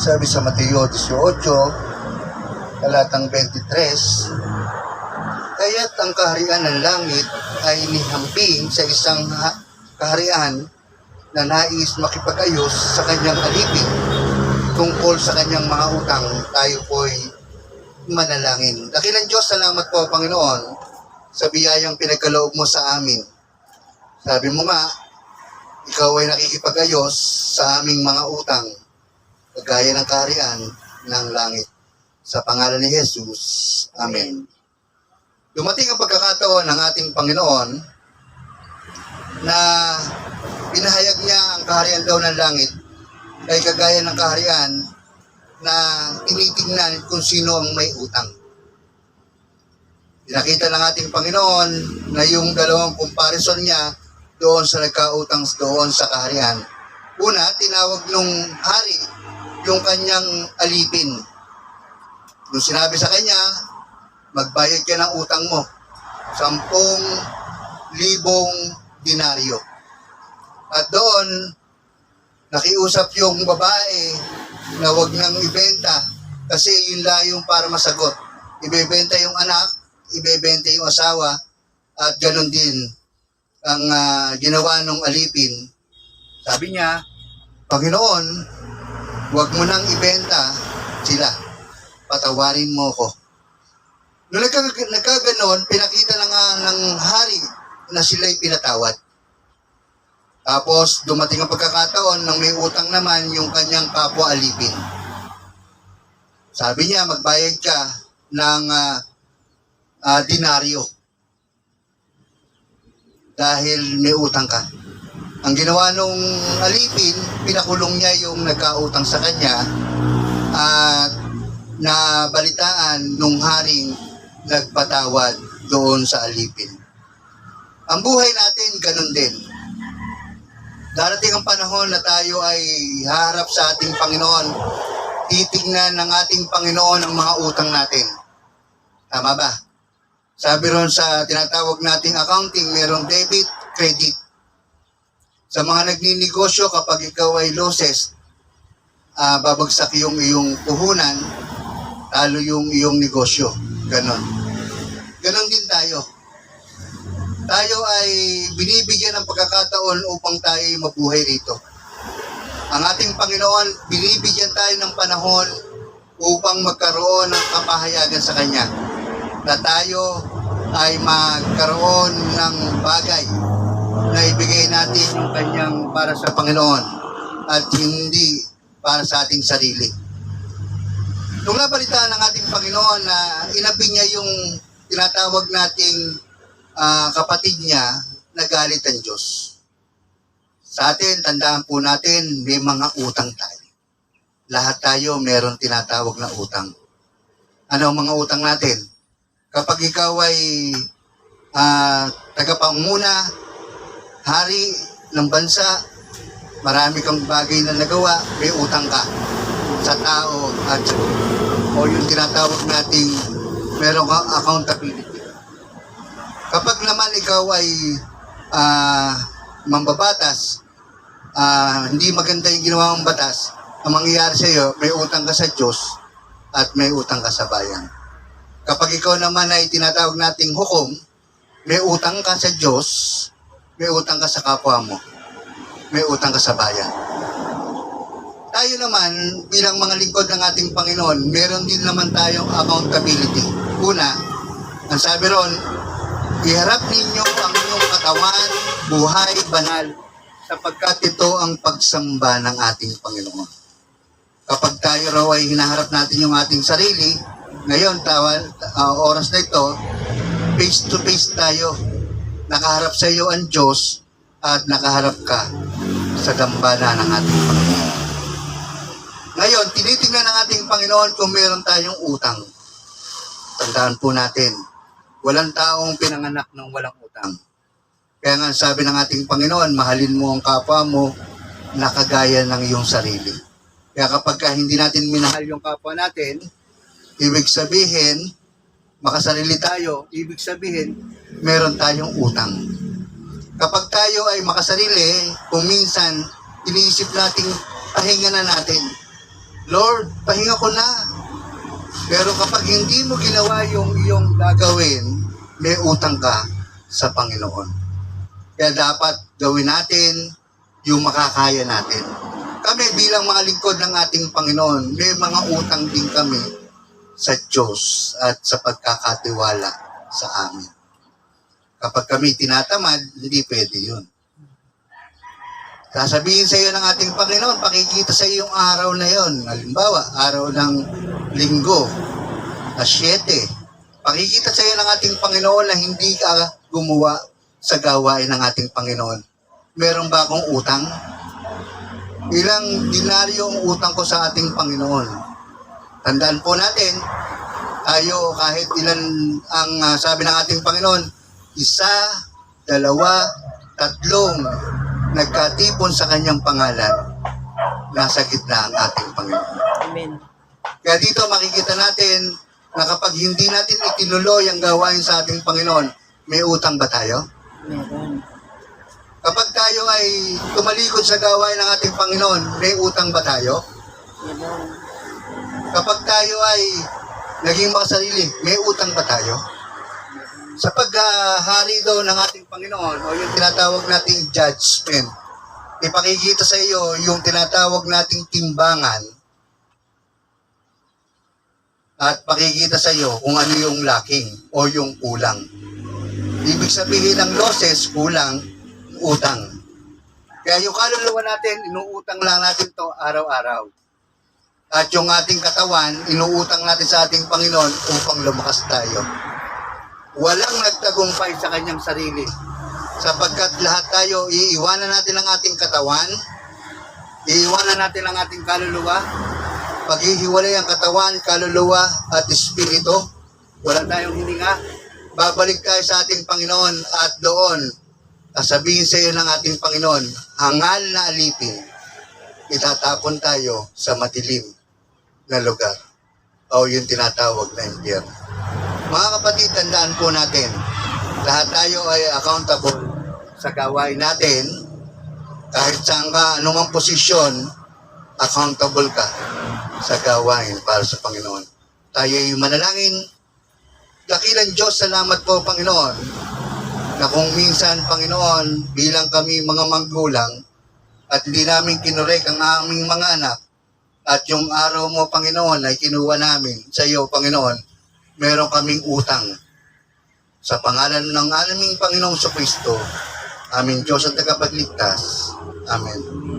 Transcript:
Sabi sa Mateo 18, talatang 23, Kaya't ang kaharian ng langit ay nihamping sa isang ha- kaharian na nais makipag-ayos sa kanyang alipin tungkol sa kanyang mga utang, tayo po'y manalangin. Dakilang Diyos, salamat po Panginoon sa biyayang pinagkaloob mo sa amin. Sabi mo nga, ikaw ay nakikipag-ayos sa aming mga utang, kagaya ng kaharian ng langit. Sa pangalan ni Jesus, Amen. Dumating ang pagkakataon ng ating Panginoon na pinahayag niya ang kaharian daw ng langit ay kagaya ng kaharian na tinitingnan kung sino ang may utang. Pinakita ng ating Panginoon na yung dalawang comparison niya doon sa nagkautang doon sa kaharian. Una, tinawag nung hari yung kanyang alipin. Nung sinabi sa kanya, magbayad ka ng utang mo. Sampung libong dinaryo. At doon, nakiusap yung babae na wag nang ibenta kasi yun lang yung para masagot. Ibebenta yung anak, ibebenta yung asawa, at ganun din ang ah, ginawa ng alipin. Sabi niya, Panginoon, wag mo nang ibenta sila. Patawarin mo ko. Nung nagka, nagkaganon, pinakita na nga ng hari na sila'y pinatawad. Tapos dumating ang pagkakataon nang may utang naman yung kanyang kapwa alipin. Sabi niya, magbayad ka ng ah, ah, dinaryo dahil may utang ka. Ang ginawa nung alipin, pinakulong niya yung nagkautang sa kanya at nabalitaan nung haring nagpatawad doon sa alipin. Ang buhay natin, ganun din. Darating ang panahon na tayo ay harap sa ating Panginoon. Titignan ng ating Panginoon ang mga utang natin. Tama ba? Sabi ron sa tinatawag nating accounting, merong debit, credit. Sa mga nagninegosyo, kapag ikaw ay losses, ah, babagsak yung iyong puhunan, talo yung iyong negosyo. Ganon. Ganon din tayo. Tayo ay binibigyan ng pagkakataon upang tayo ay mabuhay rito. Ang ating Panginoon, binibigyan tayo ng panahon upang magkaroon ng kapahayagan sa Kanya. Na tayo ay magkaroon ng bagay na ibigay natin yung Kanyang para sa Panginoon at hindi para sa ating sarili. Nung nabalitaan ng ating Panginoon na inabi niya yung tinatawag nating ah, kapatid niya, nagalit ang Diyos. Sa atin, tandaan po natin, may mga utang tayo. Lahat tayo meron tinatawag na utang. Ano ang mga utang natin? Kapag ikaw ay ah, tagapanguna, hari ng bansa, marami kang bagay na nagawa, may utang ka sa tao at o yung tinatawag nating meron kang accountability. Kapag naman ikaw ay ah, mambabatas, ah, hindi maganda yung ginawa mong batas, ang mangyayari sa iyo, may utang ka sa Diyos at may utang ka sa bayan. Kapag ikaw naman ay tinatawag nating hukom, may utang ka sa Diyos, may utang ka sa kapwa mo, may utang ka sa bayan. Tayo naman, bilang mga lingkod ng ating Panginoon, meron din naman tayong accountability. Una, ang sabi ron, iharap ninyo ang inyong katawan, buhay, banal, sapagkat ito ang pagsamba ng ating Panginoon. Kapag tayo raw ay hinaharap natin yung ating sarili, ngayon, tawan, ah, oras na ito, face to face tayo. Nakaharap sa iyo ang Diyos at nakaharap ka sa dambana ng ating Panginoon. Ngayon, tinitingnan ng ating Panginoon kung meron tayong utang. Tandaan po natin, walang taong pinanganak ng walang utang. Kaya nga sabi ng ating Panginoon, mahalin mo ang kapwa mo na kagaya ng iyong sarili. Kaya kapag ka hindi natin minahal yung kapwa natin, ibig sabihin, makasarili tayo, ibig sabihin, meron tayong utang. Kapag tayo ay makasarili, kung minsan, iniisip nating pahinga na natin, Lord, pahinga ko na. Pero kapag hindi mo ginawa yung iyong gagawin, may utang ka sa Panginoon. Kaya dapat gawin natin yung makakaya natin. Kami bilang mga lingkod ng ating Panginoon, may mga utang din kami sa Diyos at sa pagkakatiwala sa amin. Kapag kami tinatamad, hindi pwede yun. Sasabihin sa iyo ng ating Panginoon, pakikita sa iyo yung araw na yon. Halimbawa, araw ng linggo, na 7. Pakikita sa iyo ng ating Panginoon na hindi ka gumawa sa gawain ng ating Panginoon. Meron ba akong utang? Ilang dinaryo ang utang ko sa ating Panginoon? Tandaan po natin, tayo kahit ilan ang ah, sabi ng ating Panginoon, isa, dalawa, tatlong nagkatipon sa kanyang pangalan, nasa gitna ang ating Panginoon. Amen. Kaya dito makikita natin na kapag hindi natin itinuloy ang gawain sa ating Panginoon, may utang ba tayo? Meron. Kapag tayo ay tumalikod sa gawain ng ating Panginoon, may utang ba tayo? Meron. Kapag tayo ay naging makasarili, may utang ba tayo? Sa paghahari daw ng ating Panginoon o yung tinatawag nating judgment, ipakikita sa iyo yung tinatawag nating timbangan at pakikita sa iyo kung ano yung lacking o yung kulang. Ibig sabihin ng losses, kulang, utang. Kaya yung kaluluwa natin, inuutang lang natin to araw-araw. At yung ating katawan, inuutang natin sa ating Panginoon upang lumakas tayo. Walang nagtagumpay sa kanyang sarili. Sapagkat lahat tayo, iiwanan natin ang ating katawan, iiwanan natin ang ating kaluluwa, paghihiwalay ang katawan, kaluluwa, at espiritu, wala tayong hininga, babalik tayo sa ating Panginoon at doon, sasabihin sa iyo ng ating Panginoon, hangal na alipin, itatapon tayo sa matilim na lugar o yung tinatawag na impyerno. Mga kapatid, tandaan po natin, lahat tayo ay accountable sa gawain natin, kahit saan ka, anumang posisyon, accountable ka sa gawain para sa Panginoon. Tayo ay manalangin. Dakilan Diyos, salamat po Panginoon, na kung minsan Panginoon, bilang kami mga magulang, at hindi namin kinurek ang aming mga anak, at yung araw mo, Panginoon, ay kinuha namin sa iyo, Panginoon, meron kaming utang. Sa pangalan ng aming Panginoong Kristo, aming Diyos at tagapagligtas. Amen.